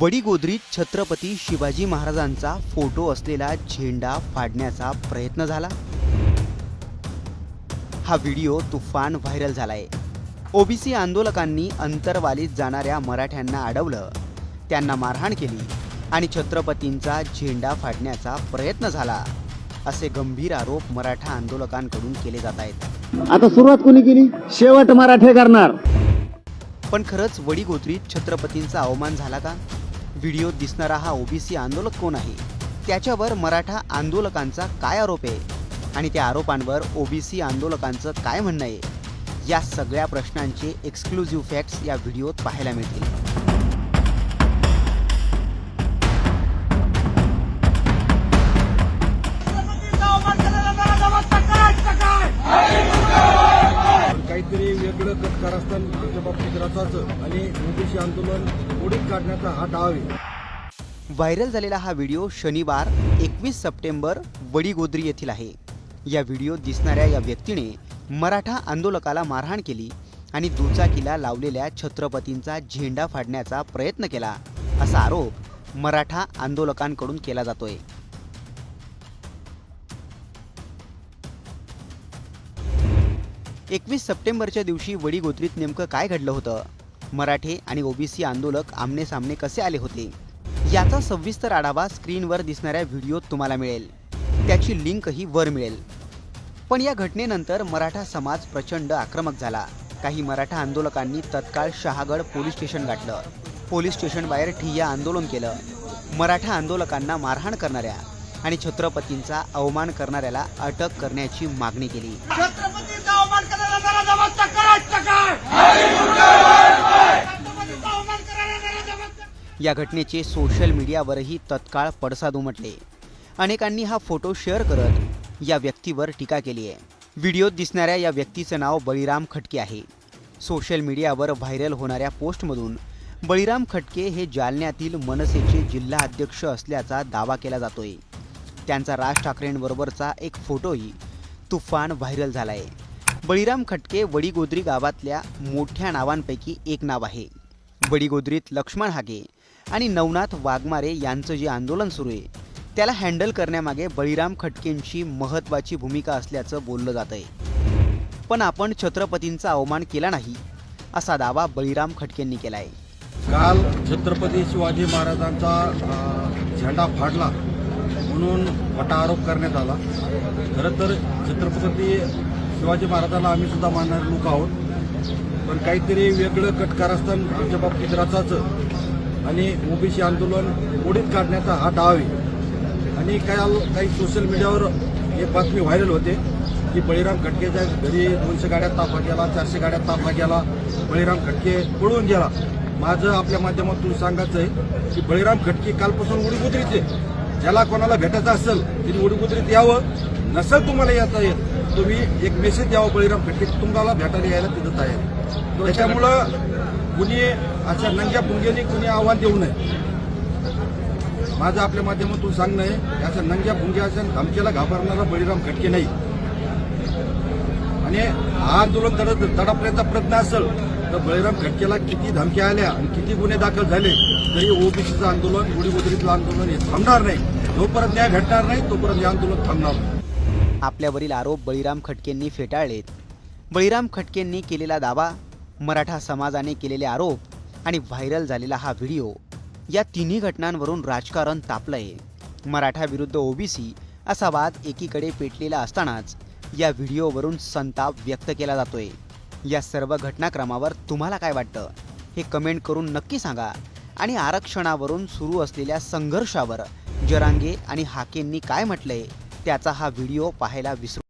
वडीगोद्रीत छत्रपती शिवाजी महाराजांचा फोटो असलेला झेंडा फाडण्याचा प्रयत्न झाला. हा व्हिडिओ तुफान व्हायरल झालाय. ओबीसी आंदोलकांनी अंतरवालीत जाणाऱ्या मराठ्यांना अडवलं. त्यांना मारहाण केली आणि छत्रपतींचा झेंडा फाडण्याचा प्रयत्न झाला असे गंभीर आरोप मराठा आंदोलकांकडून केले जात आहेत. आता सुरुवात कोणी केली? शेवट मराठे करणार. पण खरंच वडीगोत्रीत छत्रपतींचा अवमान झाला का? व्हिडिओत दिसणारा हा ओबीसी आंदोलक कोण आहे? त्याच्यावर मराठा आंदोलकांचा काय आरोप आहे? आणि त्या आरोपांवर ओबीसी आंदोलकांचं काय म्हणणं आहे? या सगळ्या प्रश्नांचे एक्सक्लुझिव्ह फॅक्ट्स या व्हिडिओत पाहायला मिळतील. वेगळं कट कारस्थान बाबतीत रचाचं आणि ओबीसी आंदोलन मोडीत काढण्याचा हा डाव आहे. व्हायरल झालेला हा व्हिडिओ शनिवार एकवीस सप्टेंबर वडीगोद्री येथील आहे. या व्हिडिओ दिसणाऱ्या या व्यक्तीने मराठा आंदोलकाला मारहाण केली आणि दुचाकीला लावलेल्या छत्रपतींचा झेंडा फाडण्याचा प्रयत्न केला असा आरोप मराठा आंदोलकांकडून केला जातोय. एकवीस सप्टेंबरच्या दिवशी वडीगोत्रीत नेमकं काय घडलं होतं? मराठे आणि ओबीसी आंदोलक आमने सामने कसे आले होते? याचा सविस्तर आढावा स्क्रीनवर दिसणाऱ्या व्हिडिओत तुम्हाला मिळेल. त्याची लिंकही वर मिळेल. पण या घटनेनंतर मराठा समाज प्रचंड आक्रमक झाला. काही मराठा आंदोलकांनी तत्काळ शहागड पोलीस स्टेशन गाठलं. पोलीस स्टेशनबाहेर ठिय्या आंदोलन केलं. मराठा आंदोलकांना मारहाण करणाऱ्या आणि छत्रपतींचा अवमान करणाऱ्याला अटक करण्याची मागणी केली. या घटनेचे सोशल मीडियावरही तत्काळ पडसाद उमटले. अनेकांनी हा फोटो शेअर करत या व्यक्तीवर टीका केली आहे. व्हिडिओत दिसणाऱ्या या व्यक्तीचं नाव बळीराम खटके आहे. सोशल मीडियावर व्हायरल होणाऱ्या पोस्टमधून बळीराम खटके हे जालन्यातील मनसेचे जिल्हा अध्यक्ष असल्याचा दावा केला जातोय. त्यांचा राज ठाकरेंबरोबरचा एक फोटोही तुफान व्हायरल झाला आहे बळीराम खटके वडीगोद्री गावातल्या मोठ्या नावांपैकी एक नाव आहे. बडीगोद्रीत लक्ष्मण हागे आणि नवनाथ वाघमारे यांचं जे आंदोलन सुरू आहे त्याला हँडल करण्यामागे बळीराम खटकेंची महत्त्वाची भूमिका असल्याचं बोललं जात आहे. पण आपण छत्रपतींचा अवमान केला नाही असा दावा बळीराम खटकेंनी केला आहे काल छत्रपती शिवाजी महाराजांचा झेंडा फाडला म्हणून मोठा आरोप करण्यात आला. खरं तर छत्रपती शिवाजी महाराजांना आम्ही सुद्धा मानणारे लोक आहोत. पण काहीतरी वेगळं कटकार असतं आमच्या बाबतीत रचाचं आणि ओबीसी आंदोलन मोडीत काढण्याचा हा डाव आहे. आणि काही काही सोशल मीडियावर एक बातमी व्हायरल होते की बळीराम खटकेच्या घरी दोनशे गाड्या ताफा गेला चारशे गाड्या ताफा गेला बळीराम खटके पळून गेला. माझं आपल्या माध्यमातून सांगायचं आहे की बळीराम खटके कालपासून उडीगुजरीचे ज्याला कोणाला भेटायचं असेल तिने उडीगुजरीत यावं. नसेल तुम्हाला येता येत तुम्ही एक मेसेज द्यावा बळीराम खटके तुम्हाला भेटायला यायला तिथं तयार. त्याच्यामुळं कुणी अशा नंग्या पुंग्यानी कुणी आव्हान देऊ नये. माझं आपल्या माध्यमातून सांगणं आहे अशा नंग्या भुंग्या अशा धमकीला घाबरणारा बळीराम खटके नाही. आणि हा आंदोलन दड दडपण्याचा प्रयत्न असेल तर बळीराम खटकेला किती धमक्या आल्या आणि किती गुन्हे दाखल झाले तरी ओबीसीचं आंदोलन गुढीगुजरीतलं आंदोलन हे थांबणार नाही. जोपर्यंत न्याय भेटणार नाही तोपर्यंत हे आंदोलन थांबणार नाही. आपल्यावरील आरोप बळीराम खटकेंनी फेटाळलेत. बळीराम खटकेंनी केलेला दावा मराठा समाजाने केलेले आरोप आणि व्हायरल झालेला हा व्हिडिओ या तिन्ही घटनांवरून राजकारण तापलंय. मराठा विरुद्ध ओबीसी असा वाद एकीकडे पेटलेला असतानाच या व्हिडिओवरून संताप व्यक्त केला जातोय. या सर्व घटनाक्रमावर तुम्हाला काय वाटतं? हे कमेंट करून नक्की सांगा आणि आरक्षणावरून सुरू असलेल्या संघर्षावर जरांगे आणि हाकेंनी काय म्हटलंय? त्याचा हा व्हिडिओ पाहायला विसरू